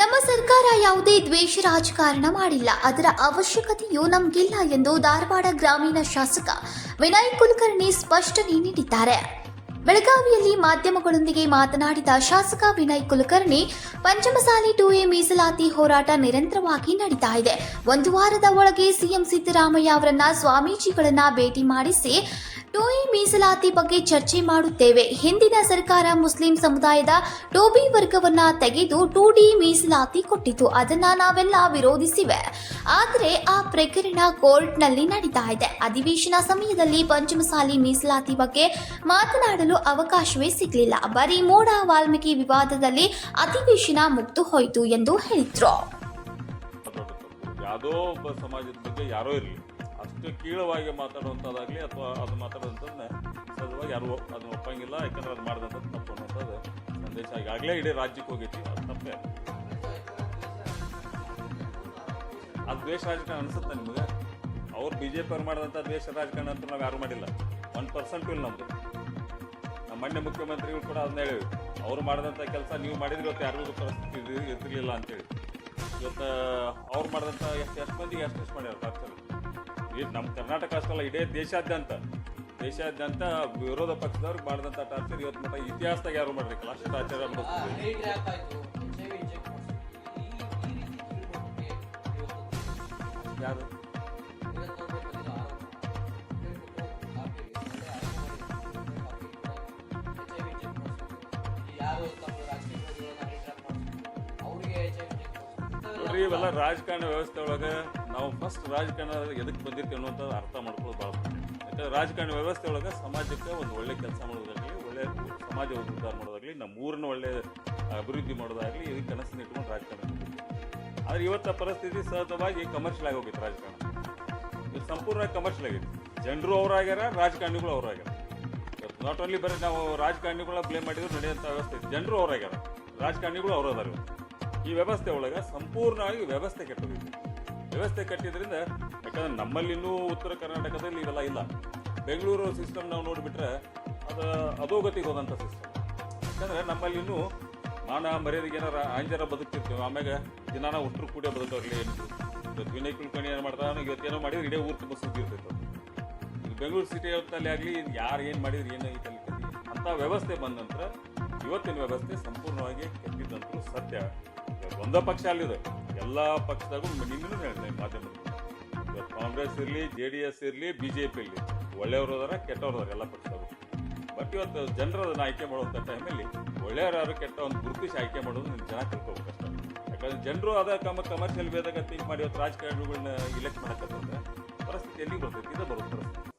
ನಮ್ಮ ಸರ್ಕಾರ ಯಾವುದೇ ದ್ವೇಷ ರಾಜಕಾರಣ ಮಾಡಿಲ್ಲ. ಅದರ ಅವಶ್ಯಕತೆಯೂ ನಮಗಿಲ್ಲ ಎಂದು ಧಾರವಾಡ ಗ್ರಾಮೀಣ ಶಾಸಕ ವಿನಯ್ ಕುಲಕರ್ಣಿ ಸ್ಪಷ್ಟನೆ ನೀಡಿದ್ದಾರೆ. ಬೆಳಗಾವಿಯಲ್ಲಿ ಮಾಧ್ಯಮಗಳೊಂದಿಗೆ ಮಾತನಾಡಿದ ಶಾಸಕ ವಿನಯ್ ಕುಲಕರ್ಣಿ, ಪಂಚಮಸಾಲಿ ಟು ಎ ಮೀಸಲಾತಿ ಹೋರಾಟ ನಿರಂತರವಾಗಿ ನಡೀತಾ ಇದೆ. ಒಂದು ವಾರದ ಒಳಗೆ ಸಿಎಂ ಸಿದ್ದರಾಮಯ್ಯ ಅವರನ್ನ ಸ್ವಾಮೀಜಿಗಳನ್ನ ಭೇಟಿ ಮಾಡಿಸಿ ಟು ಎ ಮೀಸಲಾತಿ ಬಗ್ಗೆ ಚರ್ಚೆ ಮಾಡುತ್ತೇವೆ. ಹಿಂದಿನ ಸರ್ಕಾರ ಮುಸ್ಲಿಂ ಸಮುದಾಯದ ಟೋಬಿ ವರ್ಗವನ್ನ ತೆಗೆದು ಟೂ ಡಿ ಮೀಸಲಾತಿ ಕೊಟ್ಟಿತು. ಅದನ್ನ ನಾವೆಲ್ಲ ವಿರೋಧಿಸಿವೆ. ಆದರೆ ಆ ಪ್ರಕರಣ ಕೋರ್ಟ್ನಲ್ಲಿ ನಡೀತಾ ಇದೆ. ಅಧಿವೇಶನ ಸಮಯದಲ್ಲಿ ಪಂಚಮಸಾಲಿ ಮೀಸಲಾತಿ ಬಗ್ಗೆ ಮಾತನಾಡಲು ಅವಕಾಶವೇ ಸಿಗಲಿಲ್ಲ. ಬರೀ ಮೋಡ ವಾಲ್ಮೀಕಿ ವಿವಾದದಲ್ಲಿ ಅಧಿವೇಶನ ಮುಗ್ದು ಹೋಯಿತು ಎಂದು ಹೇಳಿದ್ರು. ಯಾರೋ ಇರಲಿ. ಅಷ್ಟು ಕೀಳವಾಗಿ ಮಾತಾಡುವಂಥದ್ದಾಗಲಿ ಅಥವಾ ಅದು ಮಾತಾಡೋದಂಥದ್ದನ್ನ ಸಹಜವಾಗಿ ಯಾರು ಅದು ಒಪ್ಪಂಗಿಲ್ಲ, ಯಾಕಂದ್ರೆ ಅದು ಮಾಡಿದಂಥದ್ದು ತಪ್ಪು ಅನ್ನೋಂಥದ್ದು ಸಂದೇಶ ಈಗಾಗಲೇ ಇಡೀ ರಾಜ್ಯಕ್ಕೆ ಹೋಗೈತಿ. ಅದು ತಪ್ಪೇ. ಅದು ದ್ವೇಷ ರಾಜಕಾರಣ ಅನಿಸುತ್ತೆ ನಿಮಗೆ? ಅವ್ರು ಬಿ ಜೆ ಪಿ ಅವ್ರು ಮಾಡಿದಂಥ ದ್ವೇಷ ರಾಜಕಾರಣ ಅಂತ ನಾವು ಯಾರು ಮಾಡಿಲ್ಲ. ಒನ್ ಪರ್ಸೆಂಟು ಇಲ್ಲ ನಮ್ಮದು ನಮ್ಮ ಮುಖ್ಯಮಂತ್ರಿಗಳು ಕೂಡ ಅದನ್ನ ಹೇಳಿವಿ ಅವ್ರು ಮಾಡಿದಂಥ ಕೆಲಸ ನೀವು ಮಾಡಿದ್ರೆ ಇವತ್ತು ಯಾರಿಗೂ ಪರಿಸ್ಥಿತಿ ಇರ್ತಿರ್ಲಿಲ್ಲ ಅಂತೇಳಿ. ಇವತ್ತು ಅವ್ರು ಮಾಡಿದಂಥ ಎಷ್ಟು ಎಷ್ಟು ಮಂದಿಗೆ ಎಷ್ಟು ಎಷ್ಟು ಮಾಡ್ಯಾರ ಈ ನಮ್ಮ ಕರ್ನಾಟಕ ಅಷ್ಟಲ್ಲ ಇಡೀ ದೇಶಾದ್ಯಂತ ದೇಶಾದ್ಯಂತ ವಿರೋಧ ಪಕ್ಷದವ್ರಿಗೆ ಮಾಡಿದಂಥ ಟಾರ್ಚರ್ ಇವತ್ತು ಮಟ್ಟ ಇತಿಹಾಸದಾಗ ಯಾರು ಮಾಡಿರಲಿಲ್ಲ ಅಷ್ಟು ಟಾರ್ಚರ್ ಅನ್ಬೋದು ಯಾರು? ನೋಡ್ರಿ ಇವೆಲ್ಲ ರಾಜಕಾರಣ ವ್ಯವಸ್ಥೆ ಒಳಗೆ ನಾವು ಫಸ್ಟ್ ರಾಜಕಾರಣ ಎದಕ್ಕೆ ಬಂದಿರ್ತೀವಿ ಅನ್ನುವಂಥದ್ದು ಅರ್ಥ ಮಾಡ್ಕೊಳ್ಳೋದು ಭಾಳ ಯಾಕಂದ್ರೆ ರಾಜಕಾರಣ ವ್ಯವಸ್ಥೆ ಒಳಗೆ ಸಮಾಜಕ್ಕೆ ಒಂದು ಒಳ್ಳೆ ಕೆಲಸ ಮಾಡೋದಾಗಲಿ, ಒಳ್ಳೆ ಸಮಾಜ ಉದ್ಧಾರ ಮಾಡೋದಾಗಲಿ, ನಮ್ಮ ಊರನ್ನ ಒಳ್ಳೆ ಅಭಿವೃದ್ಧಿ ಮಾಡೋದಾಗಲಿ ಇದಕ್ಕೆ ಕನಸಿನ ಇಟ್ಕೊಂಡು ರಾಜಕಾರಣ ಆದರೆ ಇವತ್ತ ಪರಿಸ್ಥಿತಿ ಸಹಜವಾಗಿ ಕಮರ್ಷಿಯಲ್ ಆಗಿ ಹೋಗಿತ್ತು ರಾಜಕಾರಣ. ಇದು ಸಂಪೂರ್ಣ ಕಮರ್ಷಿಯಲ್ ಆಗೈತಿ ಜನರು ಅವರಾಗ್ಯಾರ, ರಾಜಕಾರಣಿಗಳು ಅವರಾಗ್ಯಾರ. ನಾಟ್ ಓನ್ಲಿ ಬರೀ ನಾವು ರಾಜಕಾರಣಿಗಳ ಬ್ಲೇಮ್ ಮಾಡಿದ್ರು ನಡೆಯುವಂಥ ವ್ಯವಸ್ಥೆ ಜನರು ಅವರಾಗ್ಯಾರ, ರಾಜಕಾರಣಿಗಳು ಅವರದಾರ ಈ ವ್ಯವಸ್ಥೆ ಒಳಗೆ ಸಂಪೂರ್ಣವಾಗಿ ವ್ಯವಸ್ಥೆ ಕೆಟ್ಟೋಗಿದೆ ವ್ಯವಸ್ಥೆ ಕಟ್ಟಿದ್ರಿಂದ, ಯಾಕಂದ್ರೆ ನಮ್ಮಲ್ಲಿ ಇನ್ನೂ ಉತ್ತರ ಕರ್ನಾಟಕದಲ್ಲಿ ಇವೆಲ್ಲ ಇಲ್ಲ. ಬೆಂಗಳೂರು ಸಿಸ್ಟಮ್ ನಾವು ನೋಡಿಬಿಟ್ರೆ ಅದು ಅಧೋಗತಿಗೆ ಹೋದಂಥ ಸಿಸ್ಟಮ್ ಯಾಕಂದ್ರೆ ನಮ್ಮಲ್ಲಿ ಇನ್ನೂ ಮಾನ ಮರ್ಯಾದೆಗೆ ಏನಾರ ಆಂಜರ ಬದುಕ್ತಿರ್ತೀವಿ, ಆಮ್ಯಾಗ ದಿನಾನ ಉತ್ತರ ಕೂಡ ಬದುಕವ್ರಲ್ಲಿ ವಿನಯ್ ಕುಲಕರ್ಣಿ ಏನು ಮಾಡ್ತಾನೆ ಇವತ್ತೇನೋ ಮಾಡಿದ್ರೆ ಇಡೀ ಊರು ತುಂಬ ಸುದ್ದಿ ಇರ್ತೈತೆ ಬೆಂಗಳೂರು ಸಿಟಿ ಹೊತ್ತಲ್ಲಿ ಆಗಲಿ ಯಾರು ಏನು ಮಾಡಿದ್ರು ಏನು ಐತೆ ಅಲ್ಲಿ ಕತೆ. ಅಂಥ ವ್ಯವಸ್ಥೆ ಬಂದ ನಂತರ ಇವತ್ತಿನ ವ್ಯವಸ್ಥೆ ಸಂಪೂರ್ಣವಾಗಿ ಕೆಟ್ಟಿದ್ದಂತೂ ಸತ್ಯ. ಒಂದೇ ಪಕ್ಷ ಅಲ್ಲಿದೆ. ಎಲ್ಲ ಪಕ್ಷದಾಗೂ ನಿಮ್ಮನ್ನು ಹೇಳಿದೆ ಮಾಧ್ಯಮ. ಕಾಂಗ್ರೆಸ್ ಇರಲಿ, ಜೆ ಡಿ ಎಸ್ ಇರಲಿ, ಬಿ ಜೆ ಪಿ ಇರಲಿ, ಒಳ್ಳೆಯವರು ಅದಾರ, ಕೆಟ್ಟವ್ರು ಅದಾರ ಎಲ್ಲ ಪಕ್ಷದವರು. ಬಟ್ ಇವತ್ತು ಜನರು ಅದನ್ನು ಆಯ್ಕೆ ಮಾಡುವಂಥ ಟೈಮಲ್ಲಿ ಒಳ್ಳೆಯವರು ಯಾರು ಕೆಟ್ಟ ಒಂದು ಗುರುತಿಸಿ ಆಯ್ಕೆ ಮಾಡೋದು ನಿಮ್ಮ ಜನ ತಿಳ್ಕೊಬೇಕಷ್ಟ ಯಾಕಂದ್ರೆ ಜನರು ಅದ ಕಮ ಕಮರ್ಷಿಯಲ್ ವೇದಾಗ ಥಿಂಕ್ ಮಾಡಿ ಇವತ್ತು ರಾಜಕಾರಣಿಗಳನ್ನ ಇಲೆಕ್ಟ್ ಮಾಡಕ್ಕಂತಂದ್ರೆ ಪರಿಸ್ಥಿತಿ ಎಲ್ಲಿ ಬರ್ತೈತಿ? ಇದು ಬರುತ್ತೆ